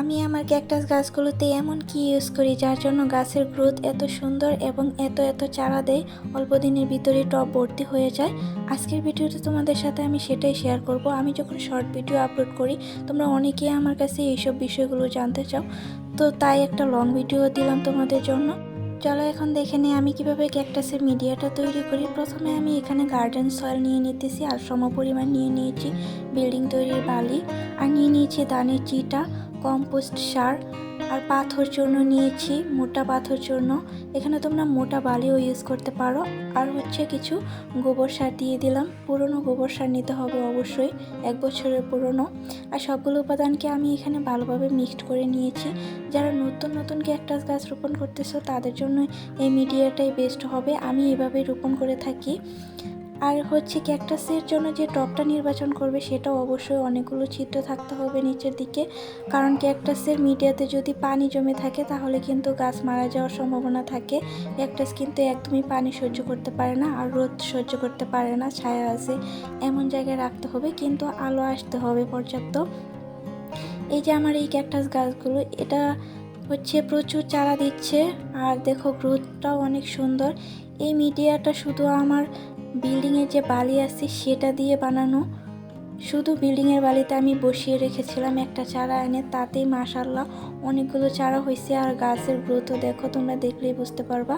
আমি আমার ক্যাকটাস গাছগুলোতে এমন কি ইউজ করি যার জন্য গাছের গ্রোথ এত সুন্দর এবং এত এত চারা দেয়, অল্প দিনের ভিতরে টপ ভর্তি হয়ে যায়? আজকের ভিডিওতে তোমাদের সাথে আমি সেটাই শেয়ার করব। আমি যখন শর্ট ভিডিও আপলোড করি, তোমরা অনেকেই আমার কাছে এইসব বিষয়গুলো জানতে চাও। তো তাই একটা লং ভিডিও দিলাম তোমাদের জন্য। চলো এখন দেখে নিই আমি কীভাবে ক্যাকটাসের মিডিয়াটা তৈরি করি। প্রথমে আমি এখানে গার্ডেন সয়েল নিয়ে নিতেছি আর সম পরিমাণ নিয়ে নিয়েছি। বিল্ডিং তৈরির বালি। আর নিয়ে নিয়েছি ধানের চিটা। কম্পোস্ট সার আর পাথর চূর্ণ নিয়েছি, মোটা পাথর চূর্ণ এখানে তোমরা মোটা বালিও ইউজ করতে পারো। আর হচ্ছে কিছু গোবর সার দিয়ে দিলাম। পুরনো গোবর সার নিতে হবে অবশ্যই, এক বছরের পুরনো। আর সবগুলো উপাদানকে আমি এখানে ভালোভাবে মিক্সড করে নিয়েছি। যারা নতুন নতুন ক্যাকটাস গাছ রোপণ করতেছো, তাদের জন্য এই মিডিয়াটাই বেস্ট হবে। আমি এভাবেই রোপণ করে থাকি। আর হচ্ছে ক্যাকটাসের জন্য যে টপটা নির্বাচন করবে সেটাও অবশ্যই অনেকগুলো ছিদ্র থাকতে হবে নিচের দিকে। কারণ ক্যাকটাসের মিডিয়াতে যদি পানি জমে থাকে তাহলে কিন্তু গাছ মারা যাওয়ার সম্ভাবনা থাকে। ক্যাকটাস কিন্তু একদমই পানি সহ্য করতে পারে না আর রোদ সহ্য করতে পারে না, ছায়া আছে, এমন জায়গায় রাখতে হবে। কিন্তু আলো আসতে হবে পর্যাপ্ত। এই যে আমার এই ক্যাকটাস গাছগুলো, এটা হচ্ছে প্রচুর চারা দিচ্ছে। আর দেখো, গ্রোথটাও অনেক সুন্দর। এই মিডিয়াটা শুধু আমার বিল্ডিংয়ের যে বালি আছে সেটা দিয়ে বানানো। শুধু বিল্ডিংয়ের বালিতে আমি বসিয়ে রেখেছিলাম একটা চারা এনে, তাতেই মাশাল্লাহ অনেকগুলো চারা হয়েছে আর গাছের গ্রোথও দেখো, তোমরা দেখলেই বুঝতে পারবা।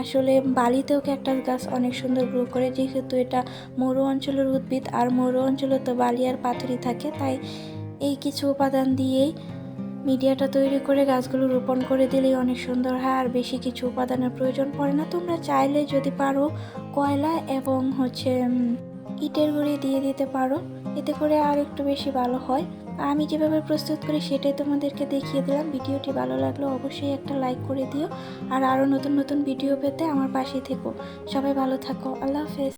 আসলে বালিতেও ক্যাকটাস গাছ অনেক সুন্দর গ্রো করে, যেহেতু এটা মরু অঞ্চলের উদ্ভিদ, আর মরু অঞ্চলে তো বালি আর পাথরই থাকে, তাই এই কিছু উপাদান দিয়েই মিডিয়াটা তৈরি করে গাছগুলো রোপণ করে দিলেই অনেক সুন্দর হয়, আর বেশি কিছু উপাদানের প্রয়োজন পড়ে না। তোমরা চাইলে যদি পারো কয়লা এবং হচ্ছে ইটের গুঁড়ি দিয়ে দিতে পারো, এতে করে আর একটু বেশি ভালো হয়। আমি যেভাবে প্রস্তুত করি সেটাই তোমাদেরকে দেখিয়ে দিলাম। ভিডিওটি ভালো লাগলে অবশ্যই একটা লাইক করে দিও, আর আরও নতুন নতুন ভিডিও পেতে আমার পাশে থেকো। সবাই ভালো থাকো। আল্লাহ হাফেজ।